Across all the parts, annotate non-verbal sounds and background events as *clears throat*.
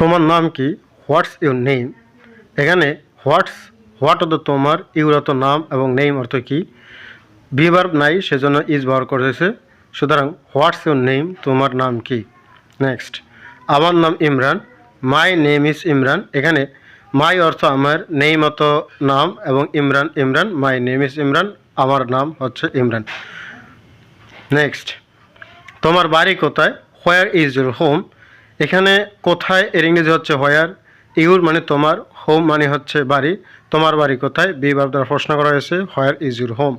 তোমার নাম কি? হোয়াটস ইউর নেম এখানে হোয়াটস হোয়াট অর্থ তোমার ইউর অর্থ নাম এবং নেম অর্থ কি? বিভার্ব নাই, সেজন্য ইজ ব্যবহার করেছে সুতরাং হোয়াটস ইউর নেম তোমার নাম কি? নেক্সট আমার নাম Imran. My name is Imran. এখানে মাই অর্থ আমার নেম অর্থ নাম এবং Imran Imran. My name is Imran, আমার নাম হচ্ছে ইমরান। নেক্সট তোমার বাড়ি কোথায়? হোয়ার ইজ ইউর হোম এখানে কোথায় এর ইংরেজি হচ্ছে হোয়ার ইউর মানে তোমার হোম মানে হচ্ছে বাড়ি, তোমার বাড়ি কোথায়? বি ভাব দ্বারা প্রশ্ন করা হয়েছে হোয়ার ইজ ইউর হোম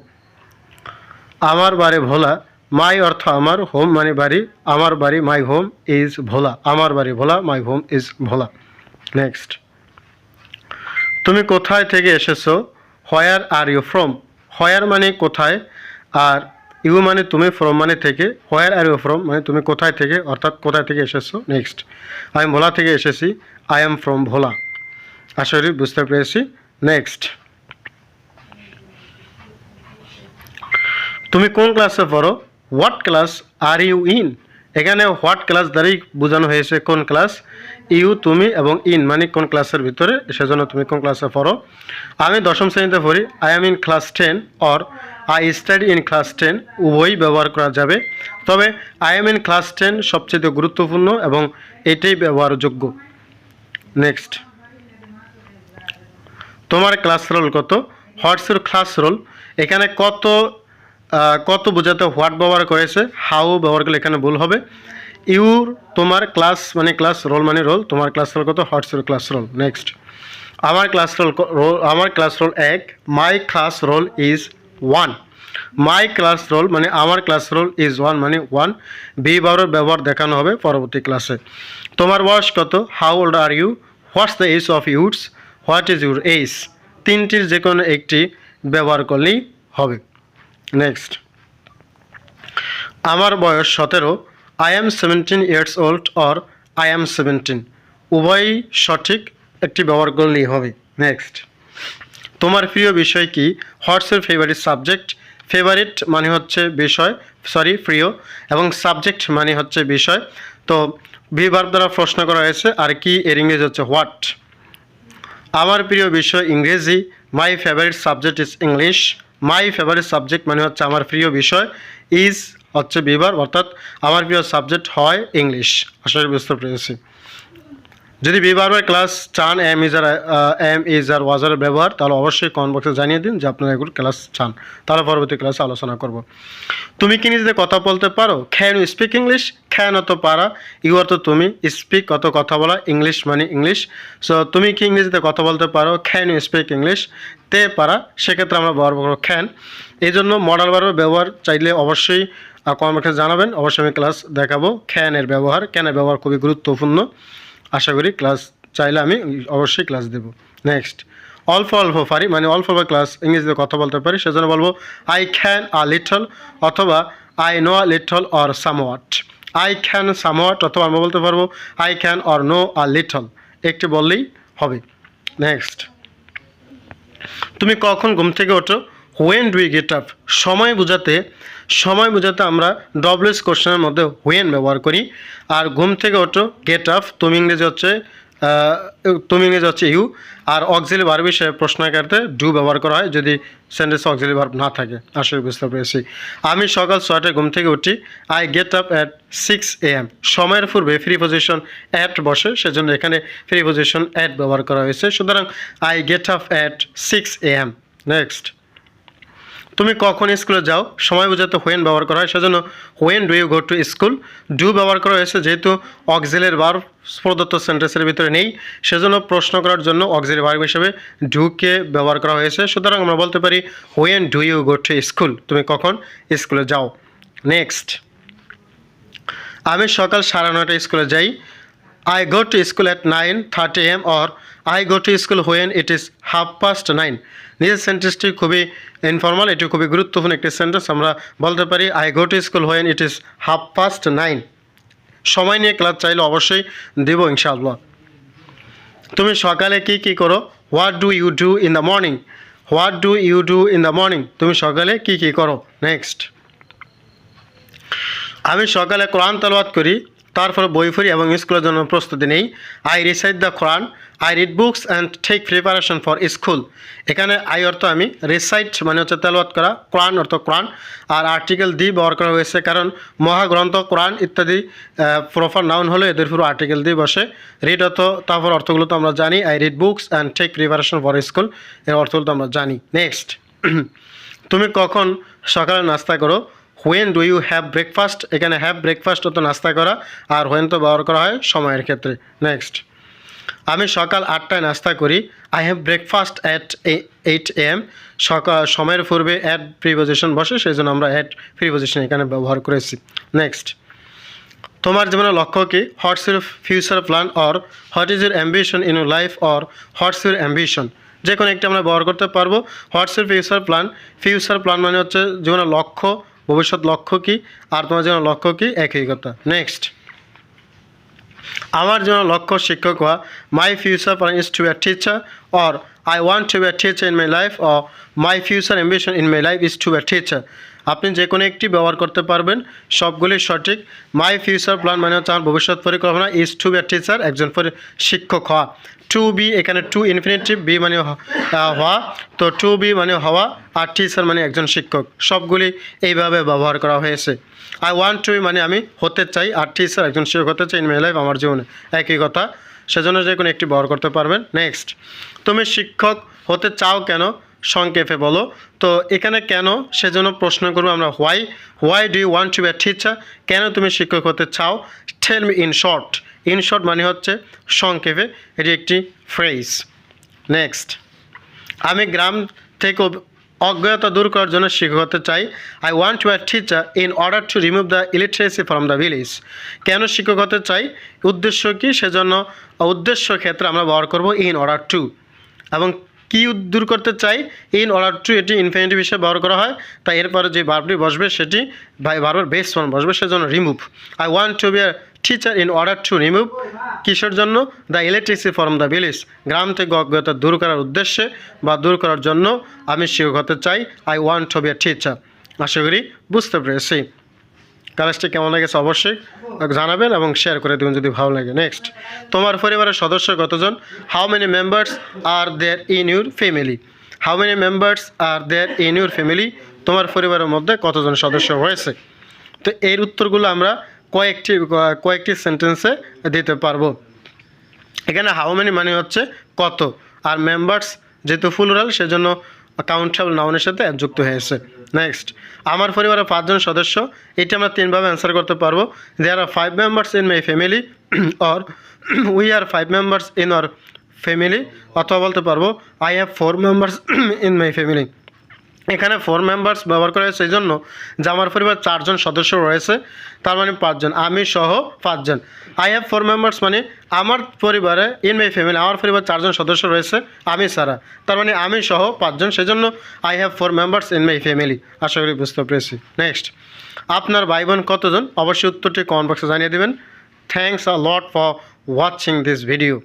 আমার বাড়ি ভোলা মাই অর্থ আমার হোম মানে বাড়ি, আমার বাড়ি মাই হোম ইজ ভোলা, আমার বাড়ি Bhola my home is Bhola. Next তুমি কোথায় থেকে এসেছ? Where are you from where মানে কোথায়? আর ইউ মানে তুমি ফ্রম মানে থেকে হোয়ার আর ইউ ফ্রম মানে তুমি কোথায় থেকে, অর্থাৎ কোথায় থেকে এসেছ? নেক্সট আমি ভোলা থেকে এসেছি আই এম ফ্রম ভোলা। করি বুঝতে পেরেছি। নেক্সট তুমি কোন ক্লাসে পড়ো? What class are you in এখানে হোয়াট ক্লাস দ্বারাই বোঝানো হয়েছে কোন ক্লাস ইউ, তুমি এবং ইন মানে কোন ক্লাসের ভিতরে, সেজন্য তুমি কোন ক্লাসে পড়ো। আমি দশম শ্রেণীতে পড়ি I am in class ten or I study in class ten উভয়ই ব্যবহার করা যাবে। তবে I am in class ten সবচেয়ে গুরুত্বপূর্ণ এবং এটাই ব্যবহারযোগ্য। নেক্সট তোমার ক্লাস রোল কত? হোয়াটস ইউর ক্লাস রোল এখানে কত কত বোঝাতে হোয়াট ব্যবহার করেছে হাউ ব্যবহার করলে এখানে ভুল হবে। ইউর তোমার ক্লাস মানে ক্লাস রোল মানে রোল তোমার ক্লাস রোল কত what's your class roll next আমার ক্লাস রোল রোল আমার ক্লাস রোল এক my class roll is one my class roll মানে আমার ক্লাস রোল ইজ ওয়ান মানে ওয়ান বি বারোর ব্যবহার দেখানো হবে পরবর্তী ক্লাসে তোমার বয়স কত? How old are you what's the age of youths what is your age তিনটির যে কোনো একটি ব্যবহার করলেই হবে। নেক্সট আমার বয়স সতেরো। I am seventeen years old or I am seventeen উভয়ই সঠিক একটি ব্যবহার করলেই হবে। নেক্সট তোমার প্রিয় বিষয় কি? হোয়াটস এর ফেভারিট সাবজেক্ট ফেভারিট মানে হচ্ছে বিষয় সরি প্রিয়। এবং সাবজেক্ট মানে হচ্ছে বিষয়। তো বিভার দ্বারা প্রশ্ন করা হয়েছে, আর কি এর ইংরেজি হচ্ছে হোয়াট আমার প্রিয় বিষয় ইংরেজি। My favourite subject is English my favourite subject মানে হচ্ছে আমার প্রিয় বিষয় ইজ হচ্ছে বিভার, অর্থাৎ আমার প্রিয় সাবজেক্ট হয় ইংলিশ আসলে বুঝতে পেরেছি। যদি বিবারবার ক্লাস চান am is are am is are ওয়াজারের ব্যবহার, তাহলে অবশ্যই কমেন্ট বক্সে জানিয়ে দিন যে আপনারা এগুলো ক্লাস চান। তাহলে পরবর্তী ক্লাসে আলোচনা করব। তুমি কি নিজেদের কথা বলতে পারো? Can you speak English can অত পারা। ইউ অত তুমি। স্পিক অত কথা বলা। ইংলিশ মানে ইংলিশ সো তুমি কি ইংরেজিতে কথা বলতে পারো? খ্যান ইউ স্পিক ইংলিশ তে পারা। সেক্ষেত্রে আমরা ব্যবহার করব খ্যান এই জন্য মডেল বারবার ব্যবহার চাইলে অবশ্যই কমেন্ট বক্সে জানাবেন। অবশ্যই আমি ক্লাস দেখাবো। খ্যানের ব্যবহার। ক্যানের ব্যবহার খুবই গুরুত্বপূর্ণ। আশা করি ক্লাস চাইলে আমি অবশ্যই ক্লাস দেব। নেক্সট অল্প অল্প পারি মানে অল্প অল্প ক্লাস ইংরেজিতে কথা বলতে পারি, সেজন্য বলব আই ক্যান আ লিটল অথবা I know a little or somewhat I can somewhat অথবা আমরা বলতে পারব I can or know a little একটি বললেই হবে। নেক্সট তুমি কখন ঘুম থেকে ওঠো? হোয়েন ডু গেট আপ সময় বোঝাতে সময় বোঝাতে আমরা ডবলএস কোশ্চেনের মধ্যে হোয়েন ব্যবহার করি। আর ঘুম থেকে ওঠো গেট আপ তুমি ইংরেজি হচ্ছে তুমি ইংরেজি হচ্ছে ইউ আর অক্সিলি ভার্ব হিসেবে প্রশ্নাকারতে ডু ব্যবহার করা হয়, যদি সেন্টেন্স অক্সিলি ভার্ব না থাকে। আসলে বুঝতে পেরেছি। আমি সকাল ছয়টায় ঘুম থেকে উঠি I get up at six A M সময়ের পূর্বে ফ্রি পজিশন অ্যাট বসে, সেজন্য এখানে ফ্রি পজিশন অ্যাট ব্যবহার করা হয়েছে। সুতরাং I get up at six A M next তুমি কখন স্কুলে যাও? সময় বোঝাতে হোয়েন ব্যবহার করা হয়, সেজন্য when do you go to school do ব্যবহার করা হয়েছে যেহেতু অক্সিলের বার প্রদত্ত সেন্টেন্সের ভিতরে নেই, সেজন্য প্রশ্ন করার জন্য অক্সিলের ভার্ব হিসেবে ডুকে ব্যবহার করা হয়েছে। সুতরাং আমরা বলতে পারি when do you go to school তুমি কখন স্কুলে যাও? নেক্সট আমি সকাল সাড়ে নয়টায় স্কুলে যাই। I go to school at nine thirty AM or I go to school when it is half past nine নিজের সেন্টেন্সটি খুবই ইনফর্মাল এটি খুবই গুরুত্বপূর্ণ একটি সেন্টেন্স আমরা বলতে পারি I go to school when it is half past nine সময় নিয়ে ক্লাস চাইলে অবশ্যই দেব ইনশাআল্লাহ। তুমি সকালে কি কি করো? What do you do in the morning what do you do in the morning তুমি সকালে কি কি করো? নেক্সট আমি সকালে কোরআন তালবাত করি, তারপর বই পড়ি এবং স্কুলের জন্য প্রস্তুতি নেই। I recite the Quran I read books and take preparation for school এখানে আই অর্থ আমি রিসাইট মানে হচ্ছে তেলওয়াত করা, কোরআন অর্থ কোরআন, আর আর্টিকেল দি ব্যবহার করা হয়েছে কারণ মহাগ্রন্থ, কোরআন ইত্যাদি প্রপার নাউন হলে এদের পুরো আর্টিকেল দিয়ে বসে। রিড অর্থ, তারপর অর্থগুলো তো আমরা জানি। I read books and take preparation for স্কুলের অর্থগুলো তো আমরা জানি। নেক্সট *clears throat* তুমি কখন সকালে নাস্তা করো? When do you have breakfast এখানে হ্যাভ ব্রেকফাস্ট তো নাস্তা করা, আর হোয়েন তো ব্যবহার করা হয় সময়ের ক্ষেত্রে। নেক্সট আমি সকাল আটটায় নাস্তা করি। I have breakfast at eight AM সকাল সময়ের পূর্বে অ্যাড প্রিপোজিশন বসে সেই জন্য আমরা অ্যাড প্রিপোজিশন এখানে ব্যবহার করেছি। নেক্সট তোমার জীবনের লক্ষ্য কি? What's your future plan or what is your ambition in your life or what's your ambition যে কোনো একটি আমরা ব্যবহার করতে পারব। What's your future plan future plan মানে হচ্ছে জীবনের লক্ষ্য, ভবিষ্যৎ লক্ষ্য কি? আর তোমার জীবনের লক্ষ্য কি? একই কথা। নেক্সট আমার জন্য লক্ষ্য শিক্ষক হওয়া my future plan is to be a teacher or I want to be a teacher in my life or my future ambition in my life is to be a teacher আপনি যে কোনো একটি ব্যবহার করতে পারবেন। সবগুলি সঠিক। মাই ফিউচার প্ল্যান মানে হচ্ছে আমার ভবিষ্যৎ পরিকল্পনা। Is to be a teacher একজন শিক্ষক হওয়া। টু বি এখানে টু ইনফিনিটিভ বি মানে হওয়া। তো টু বি মানে হওয়া, আর টিচার মানে একজন শিক্ষক। সবগুলি এইভাবে ব্যবহার করা হয়েছে। আই ওয়ান্ট টু মানে আমি হতে চাই, আর টিচার একজন শিক্ষক হতে চাই ইন মাই লাইফ আমার জীবনে। একই কথা। সেজন্য যে কোনো একটি ব্যবহার করতে পারবেন। নেক্সট তুমি শিক্ষক হতে চাও কেন? সংক্ষেপে বলো। তো এখানে কেন? সেজন্য প্রশ্ন করব আমরা why why do you want to be teacher কেন তুমি শিক্ষক হতে চাও? Tell me in short in short মানে হচ্ছে সংক্ষেপে, এটি একটি ফ্রেজ নেক্সট আমি গ্রাম থেকে অজ্ঞতা দূর করার জন্য শিক্ষক হতে চাই। I want to a teacher in order to remove the illiteracy from the village কেন শিক্ষক হতে চাই? উদ্দেশ্য কি? সেজন্য উদ্দেশ্য ক্ষেত্রে আমরা ব্যবহার করব ইন অর্ডার টু এবং কি দূর করতে চাই? ইন অর্ডার টু এটি ইনফিনিটিভ হিসেবে ব্যবহার করা হয়, তাই এরপরে যে বারবটি বসবে সেটি বাই বারবার বেস ফর্ম বসবে, সেজন্য remove I want to be a teacher in order to remove কিসের জন্য? The electricity from the village গ্রাম থেকে অজ্ঞতা দূর করার উদ্দেশ্যে বা দূর করার জন্য আমি শিক্ষক হতে চাই। I want to be a teacher আশা করি বুঝতে পেরেছি। কাজটি কেমন লেগেছে অবশ্যই জানাবেন এবং শেয়ার করে দেবেন যদি ভালো লাগে। নেক্সট তোমার পরিবারের সদস্য কতজন? How many members are there in your family how many members are there in your family তোমার পরিবারের মধ্যে কতজন সদস্য হয়েছে? তো এর উত্তরগুলো আমরা কয়েকটি কয়েকটি সেন্টেন্সে দিতে পারব। এখানে হাউ মেনি মানে হচ্ছে কত। আর মেম্বার্স যেহেতু ফুলরাল সেজন্য কাউন্টেবল নাউনের সাথে যুক্ত হয়েছে। নেক্সট আমার পরিবারের পাঁচজন সদস্য, এটি আমরা তিনভাবে অ্যান্সার করতে পারব। There are five members in my family or we are five members in our family অথবা বলতে পারব I have four members in my family এখানে ফোর মেম্বার্স ব্যবহার করা হয়েছে, সেই জন্য যে আমার পরিবার চারজন সদস্য রয়েছে, তার মানে পাঁচজন, আমি সহ পাঁচজন। আই হ্যাভ ফোর মেম্বার্স মানে আমার পরিবারে ইন মাই ফ্যামিলি আমার পরিবার চারজন সদস্য রয়েছে, আমি ছাড়া। তার মানে আমি সহ পাঁচজন সেজন্য I have four members in my family আশা করি বুঝতে পেরেছি। নেক্সট আপনার ভাই বোন কতজন? অবশ্যই উত্তরটি কমেন্ট বক্সে জানিয়ে দেবেন। Thanks a lot for watching this video